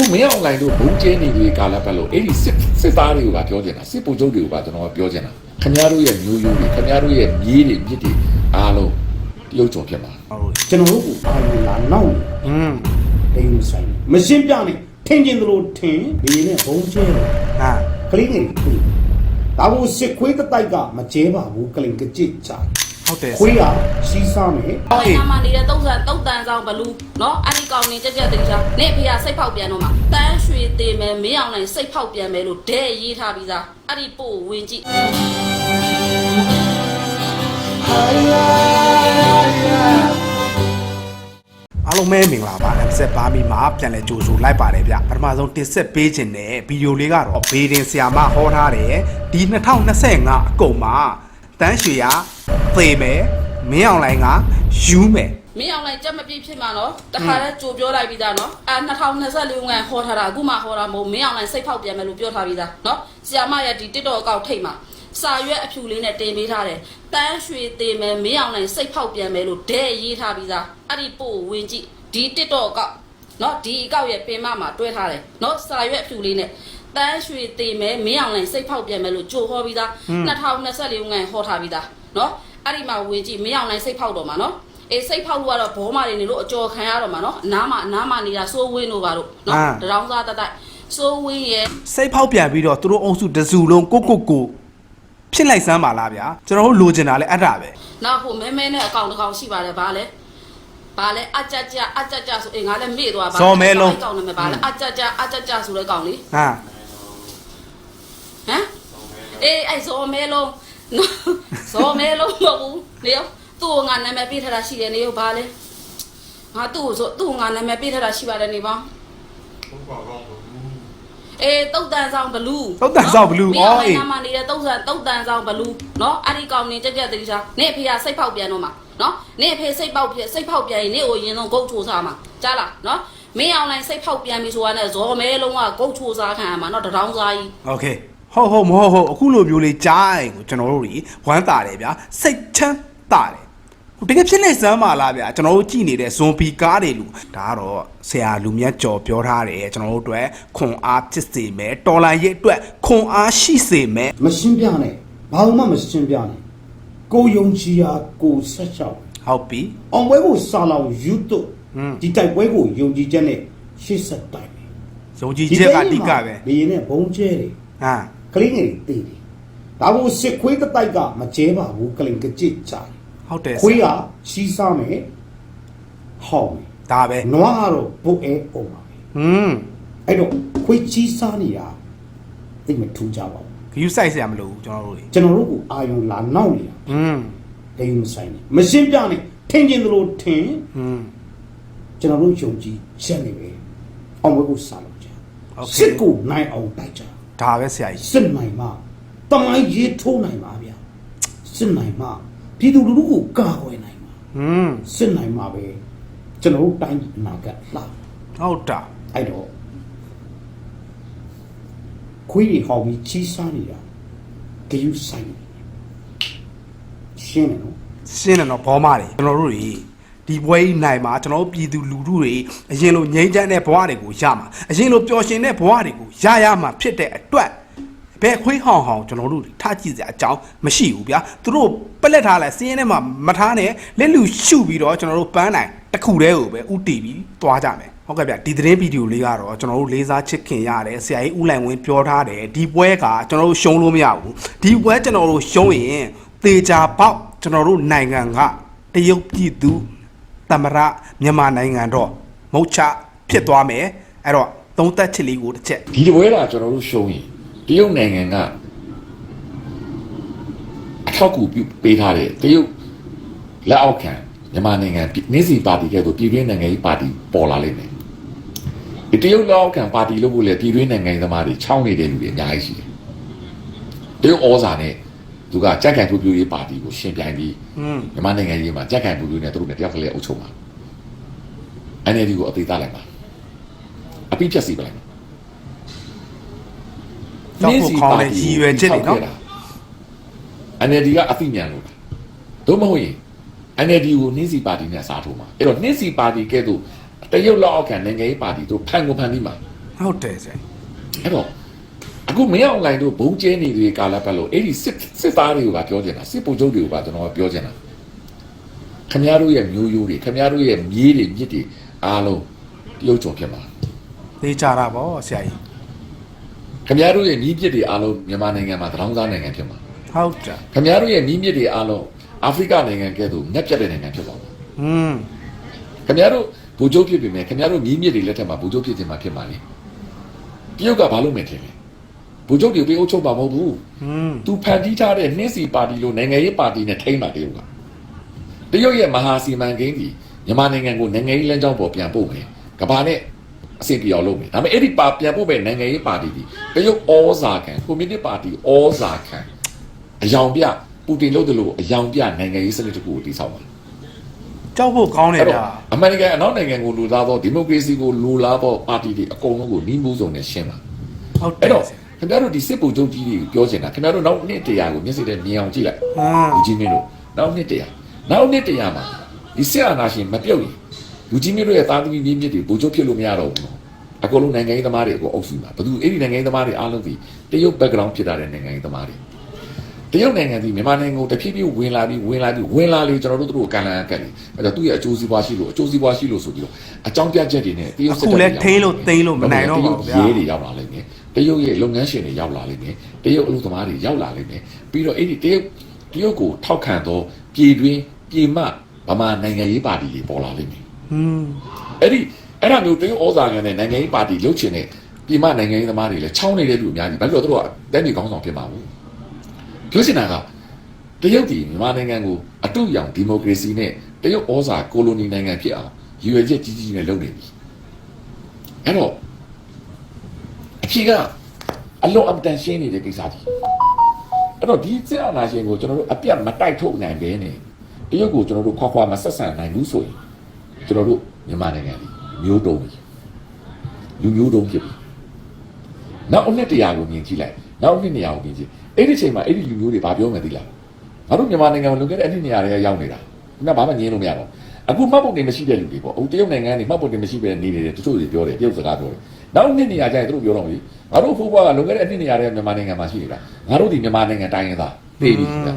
အခုမင်းအောင်လိုင်းတို့ဘုံကျဲနေဒီကာလပတ်လို့အဲ့ဒီစစ်စစ်သားတွေကပြောချင်တာစစ်ပုံချုပ်တွေကကျွန်တော်ကပြောချင်တာခင်ဗျားတို့ရဲ့မျိုးရိုးတွေခင်ဗျားတို့ရဲ့မြေးတွေမြစ်တွေအားလုံးတရုတ်ကျော်ဖြစ်မှာကျွန်တော်တို့ကိုအာရုံလာနောက်နေอืมတိမ်ဆိုင်နေမရှင်းပြနဲ့ထင်ကျင်သလိုထင်ဒီနဲ့ဘုံကျဲတယ်ဟာကလေးငယ်တွေဒါဘိုစစ်ခွေးတစ်တိုက်ကမကျဲပါဘူးကလင်ကကြစ်ချာ ဟုတ်တယ်ခွေးကစီးစားမယ်ဟုတ်ကဲ့မှာနေတဲ့တုတ်ဆန်တုတ်တန်ဆောင်ဘလူးနော်အဲ့ဒီကောင်နေကြက်ကြက်တိချာနေဖေကစိတ်ဖောက်ပြန်တော့မှာတန်းရွှေသေးမယ်မင်းအောင်နိုင်စိတ်ဖောက်ပြန်မယ်လို့ဒဲရေးထားပြီးသားအဲ့ဒီပို့ဝင်ကြည့်အားလုံးပဲမင်္ဂလာပါ MC ဘာမီမှာပြန်လဲကြိုဆိုလိုက်ပါတယ်ဗျပထမဆုံးတင်ဆက်ပေးခြင်းနဲ့ဗီဒီယိုလေးကတော့ဘေဒင်ဆီယာမဟောထားတယ်ဒီ2025အကုန်မှာတန်းရွှေရ သေမယ်မင်းအောင်လိုင်းကယူမယ်မင်းအောင်နိုင်ကြက်မပြည့်ဖြစ်မှာနော်တခါတည်းကြိုပြောလိုက်ပြီးသားနော်အဲ2024ငွေဟောထားတာအခုမှဟောတာမဟုတ်မင်းအောင်နိုင်စိတ်ဖောက်ပြန်မယ်လို့ပြောထားပြီးသားနော်ဆီယာမရဲ့ဒီ TikTok အကောင့်ထိတ်မှာစာရွက်အဖြူလေးနဲ့တင်ပေးထားတယ်တန်းရွှေသေးမယ်မင်းအောင်နိုင်စိတ်ဖောက်ပြန်မယ်လို့ဒဲရေးထားပြီးသားအဲ့ဒီပို့ဝင်ကြည့်ဒီ TikTok အကောင့်နော်ဒီအကောင့်ရဲ့ပင်မမှာတွဲထားတယ်နော်စာရွက်အဖြူလေးနဲ့တန်းရွှေသေးမယ်မင်းအောင်နိုင်စိတ်ဖောက်ပြန်မယ်လို့ကြိုဟောပြီးသား2024ငွေဟောထားပြီးသား နော်အဲ့ဒီမှာဝင်ကြည့်မင်းအောင်နိုင်စိတ်ဖောက်တော့မှာနော်အေးစိတ်ဖောက်လို့ကတော့ဘောမာတွေနေလို့အကျော်ခံရတော့မှာနော်အနားမှာအနားမှာနေတာစိုးဝင်းတို့ပါတို့နော်တရောင်းစားတတိုက်စိုးဝင်းရဲ့စိတ်ဖောက်ပြန်ပြီးတော့သူတို့အုံစုတစ်စုလုံးကိုကိုကိုဖြစ်လိုက်စမ်းပါလားဗျာကျွန်တော်တို့လိုချင်တာလဲအဲ့ဒါပဲနောက်ဟိုမဲမဲနဲ့အကောင့်တစ်ကောင်ရှိပါတယ်ဗာလဲဗာလဲအကြကြအကြကြဆိုအေးငါလည်းမေ့သွားပါကောင်နာမည်ဗာလဲအကြကြအကြကြဆိုတဲ့ကောင်လေးဟာဟမ်အေးအဲ့ဇော်မဲလုံး ဇော်မဲလုံးမဟုတ်ဘူးနေရောသူ့ကိုငါနာမည်ပေးထားတာရှိတယ်နေရောဗာလဲငါသူ့ကိုဆိုသူ့ကိုငါနာမည်ပေးထားတာရှိပါတယ်နေပါအေးတုတ်တန်ဆောင်ဘလူး သုတ်တန်ဆောက်ဘလူး မ အော် င်း အေး နာမနေတဲ့တုတ်ဆန်တုတ်တန်ဆောင်ဘလူးเนาะအဲ့ဒီကောင်နေကြက်ကြက်တတိချာနေအဖေကစိတ်ဖောက်ပြန်တော့မှာเนาะနေအဖေစိတ်ပေါက်ပြစိတ်ဖောက်ပြန်ရင်နေကိုရင်ဆုံးဂုတ်ထိုးစားမှာကြားလားเนาะမင်းအောင်လိုင်းစိတ်ဖောက်ပြန်ပြီဆိုတာနဲ့ဇော်မဲလုံးကဂုတ်ထိုးစားခံရမှာเนาะတရောင်းစားကြီး โอเค ဟုတ်ဟုတ်မဟုတ်ဟုတ်အခုလိုမျိုးလေးကြားရင်ကိုကျွန်တော်တို့တွေဝမ်းသာတယ်ဗျာစိတ်ချမ်းသာတယ်ဟိုတကယ်ဖြစ်နေစမ်းပါလားဗျာကျွန်တော်တို့ကြည်နေတဲ့ဇွန်ပီကားတွေလူဒါကတော့ဆရာလူမြတ်ကျော်ပြောထားတယ်ကျွန်တော်တို့အတွက်ခွန်အားဖြစ်စေမယ်တော်လိုင်းရဲ့အတွက်ခွန်အားရှိစေမယ်မရှင်းပြနဲ့ဘာမှမရှင်းပြနဲ့ကိုယုံကြည်ရာကိုဆက်ချောက်ဟုတ်ပြီအောင်ပွဲကိုစာလောင်ယူတုဟွန်းဒီတိုက်ပွဲကိုယုံကြည်ချက်နဲ့ရှေ့ဆက်တိုက်မယ်ယုံကြည်ချက်ကအဓိကပဲဘီရင်နဲ့ဘုံကျဲတယ်ဟာ ကလေးငယ်တွေတည်တယ်ဒါကိုစစ်ခွေးတစ်တိုက်ကမကျဲပါဘူးကလိန်ကကြစ်ချာဟုတ်တယ်ခွေးကရှီးစားမယ်ဟောင်းဒါပဲနွားကတော့ဘုတ်အဲအုံပါပဲဟွန်းအဲ့တော့ခွေးကြီးစားနေတာသိမထူးကြပါဘူးခယူဆိုင်ဆရာမလို့ကျွန်တော်တို့လေကျွန်တော်တို့ကိုအာယုံလာနောက်နေတာဟွန်းခယူဆိုင်နေမရှင်းပြနဲ့ထင်ကျင်သလိုထင်ဟွန်းကျွန်တော်တို့ယုံကြည်ချက်နေပဲအောင်ဘုတ်ကိုစားလို့ကြစစ်ကိုနိုင်အောင်တိုက်ကြ ဒါပဲဆရာကြီးစစ်နိုင်မှတမိုင်းရေးထိုးနိုင်ပါဗျာစစ်နိုင်မှပြည်သူလူထုကိုကာကွယ်နိုင်မှာဟွန်းစစ်နိုင်မှာပဲကျွန်တော်တို့တိုင်းပြည်အနာဂတ်လှဟုတ်တာအဲ့တော့ခွေးတွေဟောင်းပြီးချီးစားနေတာဂယုဆိုင်နေရှင်းတယ်နော်ရှင်းတယ်နော်ဘောမတွေကျွန်တော်တို့တွေ ဒီပွဲကြီးနိုင်မှာကျွန်တော်တို့ပြည်သူလူထုတွေအရင်လိုငြိမ်းချမ်းတဲ့ဘဝတွေကိုရမှာအရင်လိုပျော်ရွှင်တဲ့ဘဝတွေကိုရရမှာဖြစ်တဲ့အတွက်ဘယ်ခွေးဟောင်ဟောင်ကျွန်တော်တို့တွေထားကြည့်စရာအကြောင်းမရှိဘူးဗျာသူတို့ပက်လက်ထားလိုက်စင်းရဲထဲမှာမထားနဲ့လက်လူရှုပြီးတော့ကျွန်တော်တို့ပန်းနိုင်တစ်ခုတည်းကိုပဲဥတီပြီးသွားကြမယ်ဟုတ်ကဲ့ဗျဒီသတင်းဗီဒီယိုလေးကတော့ကျွန်တော်တို့လေးစားချစ်ခင်ရတယ်ဆရာကြီးဦးလိုင်ဝင်းပြောထားတယ်ဒီပွဲကကျွန်တော်တို့ရှုံးလို့မရဘူးဒီပွဲကျွန်တော်တို့ရှုံးရင်သေချာပေါက်ကျွန်တော်တို့နိုင်ငံကတရုတ်ပြည်သူ တမရမြန်မာနိုင်ငံတော့မဟုတ်ချဖြစ်သွားမယ်အဲ့တော့သုံးသက်ချစ်လေးကိုတစ်ချက်ဒီတပွဲကကျွန်တော်တို့ရှုံးရင်တရုတ်နိုင်ငံကအထောက်အကူပြုပေးထားတဲ့တရုတ်လက်အောက်ခံမြန်မာနိုင်ငံပြည်နေစီပါတီကဲ့သို့ပြည်တွင်းနိုင်ငံရေးပါတီပေါ်လာလိမ့်မယ်ဒီတရုတ်လက်အောက်ခံပါတီလို့ဖို့လေပြည်တွင်းနိုင်ငံရေးသမားတွေချောင်းနေတဲ့လူတွေအများကြီးရှိတယ်တရုတ်ဩဇာနဲ့ သူကကြက်ကန်ထူပြူရေးပါတီကိုရှင်ပြိုင်ပြီးอืมမြန်မာနိုင်ငံရေးမှာကြက်ကန်ထူပြူနဲ့သူတို့နဲ့တယောက်ကလေးအုပ်ချုပ်မှာ NLD ကိုအသေးသားလိုက်ပါအပိဖြတ်စီပလိုက်ပါတော့ကိုခေါင်းနဲ့ရည်ရွယ်ချက်တွေနော် NLD ကအသိဉာဏ်လို့တို့မဟုတ်ရင် NLD ကိုနှင်းစီပါတီနဲ့စားထိုးမှာအဲ့တော့နှင်းစီပါတီကဲ့သို့တရုတ်လောက်အောက်ခံနိုင်ငံရေးပါတီတို့ဖန်ကိုဖန်ပြီးမှာဟုတ်တယ်ဆရာအဲ့တော့ အခုမင်းအွန်လိုင်းတို့ဘုံကျဲနေတဲ့ကာလပတ်လို့အဲ့ဒီစစ်စစ်သားတွေကပြောချင်တာစစ်ပုံချုပ်တွေကကျွန်တော်ကပြောချင်တာခမရတို့ရဲ့မျိုးရိုးတွေခမရတို့ရဲ့မြေးတွေမြစ်တွေအားလုံးတရုတ်ကျော်ဖြစ်မှာသိကြတာဗောဆရာကြီးခမရတို့ရဲ့မြီးမြစ်တွေအားလုံးမြန်မာနိုင်ငံမှာသံတောင်းသားနိုင်ငံဖြစ်မှာဟုတ်တယ်ခမရတို့ရဲ့မြီးမြစ်တွေအားလုံးအာဖရိကနိုင်ငံကဲ့သို့ငက်ပြတ်တဲ့နိုင်ငံဖြစ်သွားမှာอืมခင်ဗျားတို့ဘူကျိုးဖြစ်ပြီမယ်ခင်ဗျားတို့မြီးမြစ်တွေလက်ထက်မှာဘူကျိုးဖြစ်ခြင်းမှာဖြစ်မှာလေတရုတ်ကဘာလို့မထင်လဲ ဘူကျိုးတွေပြေအုပ်ချုပ်မှာမဟုတ်ဘူးอืมသူဖန်တီးထားတဲ့နှင်းစီပါတီလို့နိုင်ငံရေးပါတီနဲ့ထိမ့်မှာတရုတ်ကတရုတ်ရဲ့မဟာစီမံကိန်းကြီးမြန်မာနိုင်ငံကိုနိုင်ငံရေးလမ်းကြောင်းပေါ်ပြန်ပို့မယ်ကဘာနဲ့အဆင်ပြေအောင်လုပ်မယ်ဒါပေမဲ့အဲ့ဒီပါပြန်ပို့မဲ့နိုင်ငံရေးပါတီဒီတရုတ်ဩဇာခံကွန်မြူနတီပါတီဩဇာခံအယောင်ပြပူတင်လုပ်တယ်လို့အယောင်ပြနိုင်ငံရေးစနစ်တစ်ခုကိုတည်ဆောက်ပါကြောက်ဖို့ကောင်းတယ်အဲ့ဗျာတော့အမေရိကန်အနောက်နိုင်ငံကိုလူသားသောဒီမိုကရေစီကိုလူလားသောပါတီတွေအကုန်လုံးကိုနှီးမှုစုံနဲ့ရှင်းပါဟုတ်တအဲ့ယ်တော့ ခင်ဗျားတို့ဒီစစ်ပူချုပ်ကြီးတွေကိုပြောချင်တာခင်ဗျားတို့နောက်နှစ်တရာကိုမျက်စိနဲ့မြင်အောင်ကြည့်လိုက်อืมလူကြီးမင်းတို့နောက်နှစ်တရာနောက်နှစ်တရာမှာဒီစစ်အာဏာရှင်မပြုတ်ရင်လူကြီးမင်းတို့ရဲ့သားသမီးမြင့်မြင့်တွေပူချုပ်ဖြစ်လို့မရတော့ဘူးအကုန်လုံးနိုင်ငံရေးသမားတွေအကုန်အုပ်စုမှာဘယ်သူအဲ့ဒီနိုင်ငံရေးသမားတွေအားလုံးဒီတရုတ် background ဖြစ်တာတဲ့နိုင်ငံရေးသမားတွေတရုတ်နိုင်ငံဒီမြန်မာနိုင်ငံကိုတဖြည်းဖြည်းဝင်လာပြီးဝင်လာပြီးဝင်လာလေကျွန်တော်တို့တို့ကန်လန်အကက်လေအဲ့တော့သူ့ရဲ့အကျိုးစီးပွားရှိလို့အကျိုးစီးပွားရှိလို့ဆိုပြီးတော့အကြောင်းပြချက်တွေနဲ့တရုတ်စစ်အခုတပ်လဲတွေထိန်းလို့သိမ်းလို့မနိုင်တော့ပါဘူးဗျာတရုတ်ရေးတွေရောက်လာလိမ့်မယ် တရုတ်ရဲ့လုပ်ငန်းရှင်တွေရောက်လာလိမ့်မယ်တရုတ်အလုပ်သမားတွေရောက်လာလိမ့်မယ်ပြီးတော့အဲ့ဒီတရုတ်တရုတ်ကိုထောက်ခံသောပြည်တွင်းပြည်မဗမာနိုင်ငံရေးပါတီတွေပေါ်လာလိမ့်မယ်อืมအဲ့ဒီအဲ့ဒါမျိုးတရုတ်ဩဇာခံတဲ့နိုင်ငံရေးပါတီလှုပ်ချင်တဲ့ပြည်မနိုင်ငံရေးသမားတွေလည်းချောင်းနေတဲ့လူအများကြီးဘာလို့လဲသူတို့ကတိုင်းပြည်ကောင်းဆောင်ဖြစ်မှာဘူးပြောချင်တာကတရုတ်ဒီမြန်မာနိုင်ငံကိုအတုရောင်ဒီမိုကရေစီနဲ့တရုတ်ဩဇာကိုလိုနီနိုင်ငံဖြစ်အောင်ရည်ရွယ်ချက်ကြီးကြီးနဲ့လုပ်နေပြီအဲ့တော့အ ဖြေကအလုံးအမတန်ရှင်းနေတဲ့ကိစ္စကြီးအဲ့တော့ဒီစစ်အာဏာရှင်ကိုကျွန်တော်တို့အပြတ်မတိုက်ထုတ်နိုင်ဘဲနဲ့တရုတ်ကိုကျွန်တော်တို့ခွာခွာမဆက်ဆံနိုင်ဘူးဆိုရင်ကျွန်တော်တို့မြန်မာနိုင်ငံကြီးမျိုးတုံးပြီလူမျိုးတုံးဖြစ်ပြီနောက်အနှစ်တရာကိုမြင်ကြည့်လိုက်နောက်အနှစ်နေရာကိုမြင်ကြည့်အဲ့ဒီချိန်မှာအဲ့ဒီလူမျိုးတွေဘာပြောမှန်းသိလားငါတို့မြန်မာနိုင်ငံမှာလုံခဲ့တဲ့အနှစ်နေရာတွေကရောက်နေတာခုနကဘာမှငြင်းလို့မရတော့အခုမှတ်ပုံတင်မရှိတဲ့လူတွေပေါ့အခုတရုတ်နိုင်ငံကနေမှတ်ပုံတင်မရှိပဲနေနေတယ်တချို့တွေပြောတယ်တရုတ်စကားပြောတယ် နောက်အနှစ်နေရာကျရင်သူတို့ပြောတော့လေငါတို့ဖိုးဘွားကလုံခဲ့တဲ့အနှစ်နေရာတွေကမြန်မာနိုင်ငံမှာရှိနေတာငါတို့ဒီမြန်မာနိုင်ငံတိုင်းရင်းသားသိပြီခင်ဗျ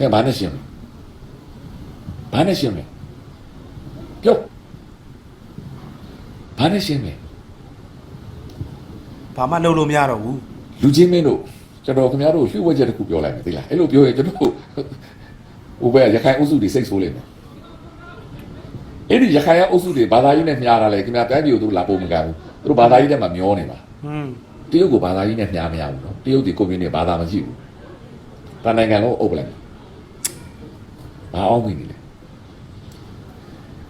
အဲဘာနဲ့ရှင်းလဲဘာနဲ့ရှင်းလဲပြောဘာနဲ့ရှင်းလဲဘာမှလုပ်လို့မရတော့ဘူးလူချင်းမင်းတို့ကျွန်တော်ခင်ဗျားတို့လှုပ်ဝက်ချက်တစ်ခုပြောလိုက်မယ်သိလားအဲ့လိုပြောရင်ကျွန်တော်ဟိုဘက်ရခိုင်အုပ်စုတွေစိတ်ဆိုးလိမ့်မယ် အဲ့ဒီရခိုင်အုပ်စုတွေဘာသာရေးနဲ့မျှတာလေခင်ဗျာတိုင်းပြည်ကိုသူတို့လာပုံမကန်ဘူးသူတို့ဘာသာရေးထဲမှာမျောနေပါဟွန်းတရုတ်ကိုဘာသာရေးနဲ့မျှမရဘူးနော်တရုတ်ဒီကွန်မြူနီဘာသာမရှိဘူးတန်နိုင်ငံလုံးအုပ်ပလိုက်ဘာအောင်မိနေလဲ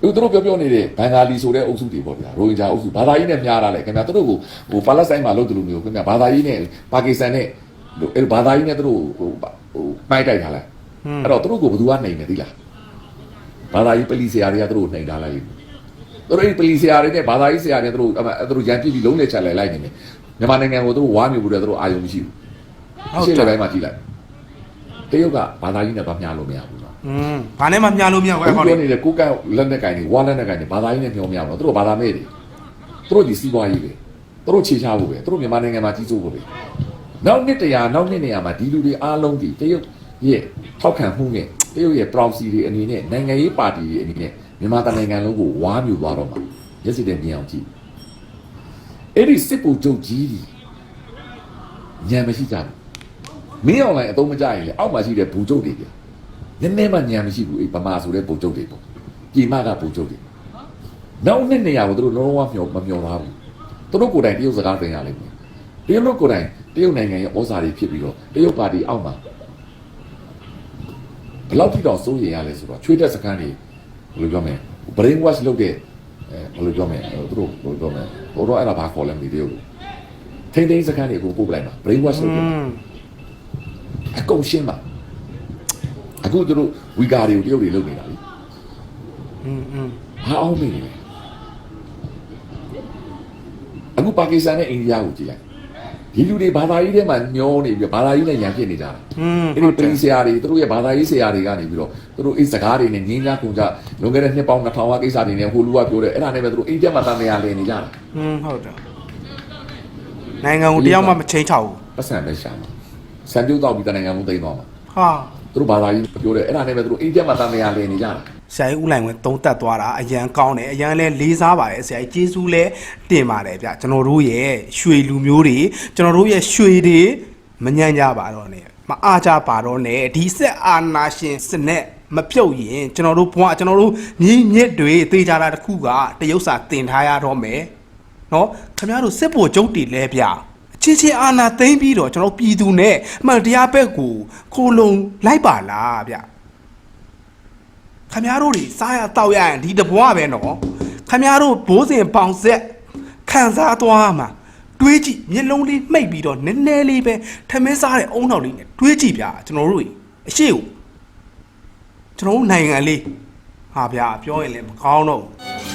သူတို့ပြောပြောနေတဲ့ဘင်္ဂါလီဆိုတဲ့အုပ်စုတွေပေါ့ဗျာရိုဟင်ဂျာအုပ်စုဘာသာရေးနဲ့မျှတာလေခင်ဗျာသူတို့ကိုဟိုပါလက်စတိုင်းမှာလုပ်တယ်လို့မျိုးခင်ဗျာဘာသာရေးနဲ့ပါကစ္စတန်နဲ့အဲ့ဘာသာရေးနဲ့သူတို့ဟိုဟိုပိုက်တိုက်ထားလိုက်အဲ့တော့သူတို့ကိုဘယ်သူကနိုင်တယ်သိလား ဘာသာရေးပလီဆရာတွေကသူတို့ကိုနှိမ်ထားလိုက်သူတို့အဲ့ဒီပလီဆရာတွေနဲ့ဘာသာရေးဆရာတွေသူတို့အဲ့သူတို့ရန်ပြစ်ပြီးလုံးနဲ့ချက်လိုက်လိုက်နေတယ်မြန်မာနိုင်ငံကိုသူတို့ဝါမျိုးဘူးတယ်သူတို့အာယုံမရှိဘူးဟုတ်ရှင်းတတဲ့ယ်ဘက်မှာကြည့်လိုက်တရုတ်ကဘာသာရေးနဲ့ဘာမျှလို့မရဘူးနော်อืมဘာနဲ့မှမျှလို့မရဘူးအခုအဲ့ခေါပြောင်းလေးနေတဲ့ကိုကန့်လက်နဲ့ကင်တွေဝါလက်နဲ့ကင်တွေဘာသာရေးနဲ့မျှောမရဘူးနော်သူတို့ဘာသာမဲ့တွေသူတို့ဒီစီးပွားရေးပဲသူတို့ခြေချဖို့ပဲသူတို့မြန်မာနိုင်ငံမှာကြီးစိုးဖို့ပဲနောက်နှစ်တရာနောက်နှစ်နေရာမှာဒီလူတွေအားလုံးဒီတရုတ်ရဲ့ထောက်ခံမှုနဲ့ တရုတ်ရဲ့ proxy တွေအနေနဲ့နိုင်ငံရေးပါတီတွေအနေနဲ့မြန်မာတိုင်းနိုင်ငံလုံးကိုဝါမျိုးသွားတော့မှာရစ်စစ်တဲ့မြင်အောင်ကြည့်အဲ့ဒီစစ်ပူချုပ်ကြီးဒီညံမရှိကြဘူးမင်းအောင်လိုင်းအသုံးမကြရင်လေအောက်မှာရှိတဲ့ဘူချုပ်တွေပြနည်းနည်းမှညံမရှိဘူးအဲ့ဗမာဆိုတဲ့ဘူချုပ်တွေပေါ့ပြည်မကဘူချုပ်တွေနောက်နှစ်နေရာကိုသူတို့လုံးဝမျောမမျောသွားဘူးသူတို့ကိုယ်တိုင်တရုတ်စကားသင်ရလိမ့်မယ်တရုတ်တို့ကိုယ်တိုင်တရုတ်နိုင်ငံရဲ့ဩဇာတွေဖြစ်ပြီးတော့တရုတ်ပါတီအောက်မှာဘယ် လောက်ထိတော့စိုးရိမ်ရလဲဆိုတော့ချွေးတက်စကန်တွေဘယ်လိုပြောမလဲ brain wash လုပ်တဲ့အဲဘယ်လိုပြောမလဲသူတို့ဘယ်လိုပြောမလဲဟိုတော့အဲ့ဒါဘာခေါ်လဲမသိသေးဘူးထိမ့်သိမ်းစကန်တွေကိုပို့ပလိုက်မှာ brain wash လုပ် อื တဲ့ ม အကုန်ရှင်းပါအခုသူတို့ဝီဂါတွေကိုတရုတ်တွေလုပ်နေတာလေ อืมอืม ဘာအောင်မေးနေလဲအခုပါကစ္စတန်နဲ့အိန္ဒိယကိုကြည့်လိုက် ဒီလူတွေဘာသာရေးထဲမှာမျောနေပြီးတော့ဘာသာရေးနဲ့ရန်ဖြစ်နေကြတာอืมအဲ့ဒီပလီဆရာတွေသူတို့ရဲ့ဘာသာရေးဆရာတွေကနေပြီးတော့သူတို့အဲ့စကားတွေနဲ့ငင်းကြခုန်ကြလွန်ခဲ့တဲ့နှစ်ပေါင်း2000ကကိစ္စတွေနဲ့ဟိုလူကပြောတယ်အဲ့ဒါနဲ့ပဲသူတို့အိမ်ကျက်မှာတန်တရားလည်နေကြတာဟွန်းဟုတ်တယ်နိုင်ငံကိုတယောက်မှမချင်းချောက်ဘူးပတ်စံပဲရှာမှာစံပြုတ်တော့ပြီးတနိုင်ငံမှုသိမ်းသွားမှာဟာသူတို့ဘာသာကြီးပြောတယ်အဲ့ဒါနဲ့ပဲသူတို့အိမ်ကျက်မှာတန်တရားလည်နေကြတာ ဆရာကြီးဦးလိုင်ဝင်သုံးသက်သွားတာအရန်ကောင်းတယ်အရန်လဲလေးစားပါတယ်ဆရာကြီးကျေးဇူးလဲတင်ပါတယ်ဗျကျွန်တော်တို့ရဲ့ရွှေလူမျိုးတွေကျွန်တော်တို့ရဲ့ရွှေတွေမညံ့ကြပါတော့နဲ့မအားကြပါတော့နဲ့ဒီဆက်အာနာရှင်စနက်မပြုတ်ရင်ကျွန်တော်တို့ဘဝကျွန်တော်တို့ညီမြစ်တွေတေးကြတာတစ်ခုကတရုတ်စာတင်ထားရတော့မယ်နော်ခင်ဗျားတို့စစ်ဖို့ကြုတ်တီလဲဗျအချင်းချင်းအာနာသိမ့်ပြီးတော့ကျွန်တော်ပြည်သူနဲ့အမှန်တရားဘက်ကိုခိုးလုံလိုက်ပါလားဗျ ခမရတို့တွေစားရတောက်ရရင်ဒီတဘွားပဲနော်ခမရတို့ဘိုးစဉ်ပေါင်ဆက်ခံစားသွားမှာတွေးကြည့်မျက်လုံးလေးမှိတ်ပြီးတော့နည်းနည်းလေးပဲထမင်းစားတဲ့အုံနောက်လေးနဲ့တွေးကြည့်ဗျာကျွန်တော်တို့တွေအရှိကိုကျွန်တော်တို့နိုင်ငံလေးဟာဗျာပြောရင်လည်းမကောင်းတော့ဘူး